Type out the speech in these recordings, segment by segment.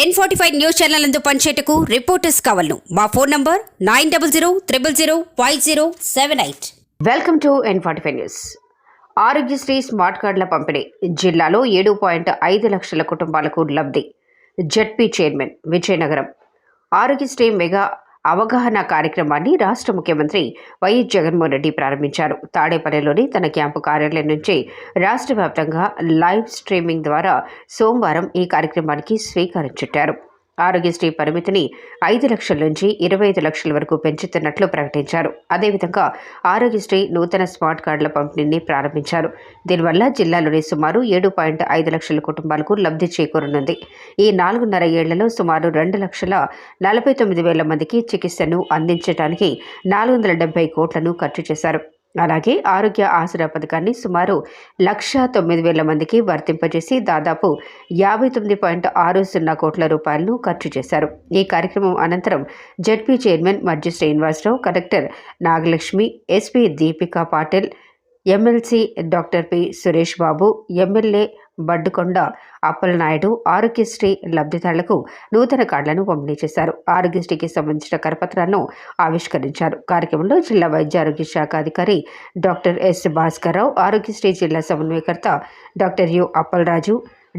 N forty five news channel అందు పనిచేయటకు reporters కావాలను. మా phone number nine double zero triple zero five zero seven eight welcome to N forty five news Aarogyasri smart కార్డుల పంపిణీ జిల్లాలో ఏడు point ఐదు లక్షల కుటుంబాలకు లబ్ధి. ZP chairman Vizianagaram. Aarogyasri mega అవగాహన కార్యక్రమాన్ని రాష్ట్ర ముఖ్యమంత్రి వైఎస్ జగన్మోహన్ రెడ్డి ప్రారంభించారు. తాడేపల్లిలోని తన క్యాంపు కార్యాలయం నుంచి రాష్ట్ర వ్యాప్తంగా లైవ్ స్ట్రీమింగ్ ద్వారా సోమవారం ఈ కార్యక్రమానికి శ్రీకారం చుట్టారు. ఆరోగ్యశ్రీ పరిమితిని ఐదు లక్షల నుంచి ఇరవై ఐదు లక్షల వరకు పెంచుతున్నట్లు ప్రకటించారు. అదేవిధంగా ఆరోగ్యశ్రీ నూతన స్మార్ట్ కార్డుల పంపిణీని ప్రారంభించారు. దీనివల్ల జిల్లాలోని సుమారు ఏడు పాయింట్ ఐదు లక్షల కుటుంబాలకు లబ్ధి చేకూరనుంది. ఈ నాలుగున్నర ఏళ్ళలో సుమారు రెండు లక్షల నలభై తొమ్మిది వేల మందికి చికిత్సను అందించడానికి నాలుగు వందల డెబ్బై కోట్లను ఖర్చు చేశారు. అలాగే ఆరోగ్య ఆసరా పథకాన్ని సుమారు లక్ష తొమ్మిది వేల మందికి వర్తింపజేసి దాదాపు యాభై తొమ్మిది పాయింట్ ఆరు సున్నా కోట్ల రూపాయలను ఖర్చు చేశారు. ఈ కార్యక్రమం అనంతరం ZP chairman Majji Srinivasarao collector Nagalakshmi SP Deepika Patil MLC doctor P Suresh Babu MLA Baddukonda Appalanaidu Aarogyasri లబ్ధిదారులకు నూతన కార్డులను పంపిణీ చేశారు. ఆరోగ్యశ్రీకి సంబంధించిన కరపత్రాలను ఆవిష్కరించారు. కార్యక్రమంలో జిల్లా వైద్య ఆరోగ్య శాఖ అధికారి డాక్టర్ ఎస్ భాస్కర్రావు ఆరోగ్యశ్రీ జిల్లా సమన్వయకర్త doctor U Appalaraju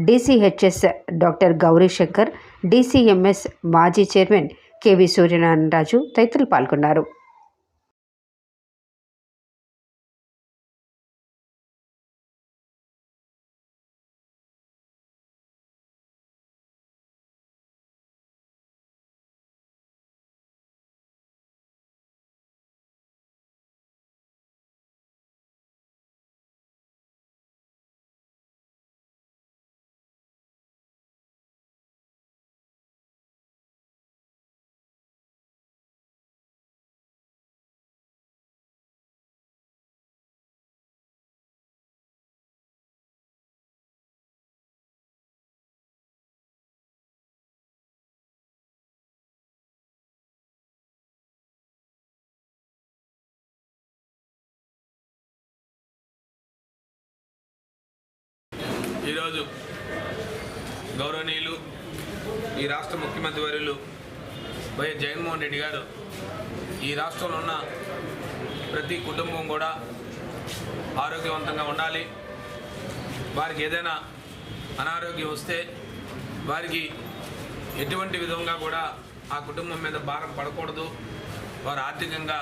DCHS doctor Gowri Shankar DCMS మాజీ చైర్మన్ కెవి సూర్యనారాయణరాజు తదితరులు పాల్గొన్నారు. ఈరోజు గౌరవనీయులు ఈ రాష్ట్ర ముఖ్యమంత్రి వర్యులు వైఎస్ జగన్మోహన్ రెడ్డి గారు ఈ రాష్ట్రంలో ఉన్న ప్రతి కుటుంబం కూడా ఆరోగ్యవంతంగా ఉండాలి. వారికి ఏదైనా అనారోగ్యం వస్తే వారికి ఎటువంటి విధంగా కూడా ఆ కుటుంబం మీద భారం పడకూడదు. వారు ఆర్థికంగా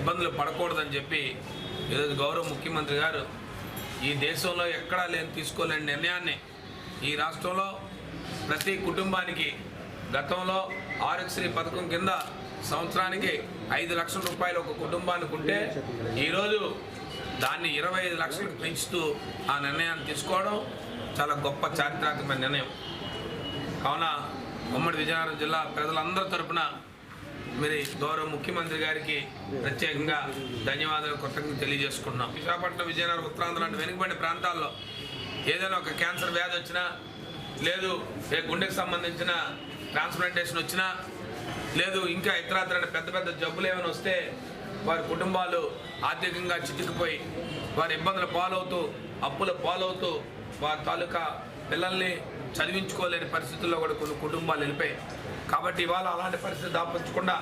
ఇబ్బందులు పడకూడదని చెప్పి ఈరోజు గౌరవ ముఖ్యమంత్రి గారు ఈ దేశంలో ఎక్కడా లేని తీసుకోలేని నిర్ణయాన్ని ఈ రాష్ట్రంలో ప్రతి కుటుంబానికి గతంలో ఆరోగ్యశ్రీ పథకం కింద సంవత్సరానికి ఐదు లక్షల రూపాయలు ఒక కుటుంబానికి ఉంటే ఈరోజు దాన్ని ఇరవై ఐదు లక్షలకు పెంచుతూ ఆ నిర్ణయాన్ని తీసుకోవడం చాలా గొప్ప చారిత్రాత్మక నిర్ణయం. కావున ఉమ్మడి విజయనగరం జిల్లా ప్రజలందరి తరపున మరి గౌరవ ముఖ్యమంత్రి గారికి ప్రత్యేకంగా ధన్యవాదాలు కృతజ్ఞత తెలియజేసుకున్నాం విశాఖపట్నం విజయనగరం ఉత్తరాంధ్ర లాంటి వెనుకబడిన ప్రాంతాల్లో ఏదైనా ఒక క్యాన్సర్ వ్యాధి వచ్చినా లేదు ఏ గుండెకి సంబంధించిన ట్రాన్స్ప్లాంటేషన్ వచ్చినా లేదు ఇంకా ఇతరాతరైన పెద్ద పెద్ద జబ్బులు ఏమైనా వస్తే వారి కుటుంబాలు ఆర్థికంగా చితికిపోయి వారి ఇబ్బందులు పాలవుతూ అప్పుల పాలవుతూ వారి తాలూకా పిల్లల్ని చదివించుకోలేని పరిస్థితుల్లో కూడా కొన్ని కుటుంబాలు వెళ్ళిపోయాయి. కాబట్టి ఇవాళ అలాంటి పరిస్థితి దాపించకుండా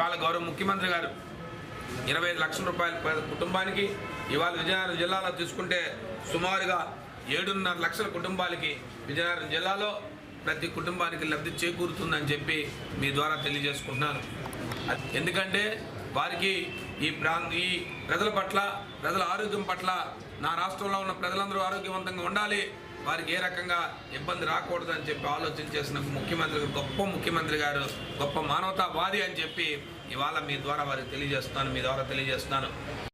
వాళ్ళ గౌరవ ముఖ్యమంత్రి గారు ఇరవై ఐదు లక్షల రూపాయల కుటుంబానికి ఇవాళ విజయనగరం జిల్లాలో తీసుకుంటే సుమారుగా ఏడున్నర లక్షల కుటుంబాలకి విజయనగరం జిల్లాలో ప్రతి కుటుంబానికి లబ్ధి చేకూరుతుందని చెప్పి మీ ద్వారా తెలియజేసుకుంటున్నాను. ఎందుకంటే వారికి ఈ ప్రాంత ఈ ప్రజల పట్ల ప్రజల ఆరోగ్యం పట్ల నా రాష్ట్రంలో ఉన్న ప్రజలందరూ ఆరోగ్యవంతంగా ఉండాలి. వారికి ఏ రకంగా ఇబ్బంది రాకూడదు అని చెప్పి ఆలోచన చేసిన ముఖ్యమంత్రి గొప్ప ముఖ్యమంత్రి గారు గొప్ప మానవతావాది అని చెప్పి ఇవాళ మీ ద్వారా వారికి తెలియజేస్తున్నాను మీ ద్వారా తెలియజేస్తున్నాను.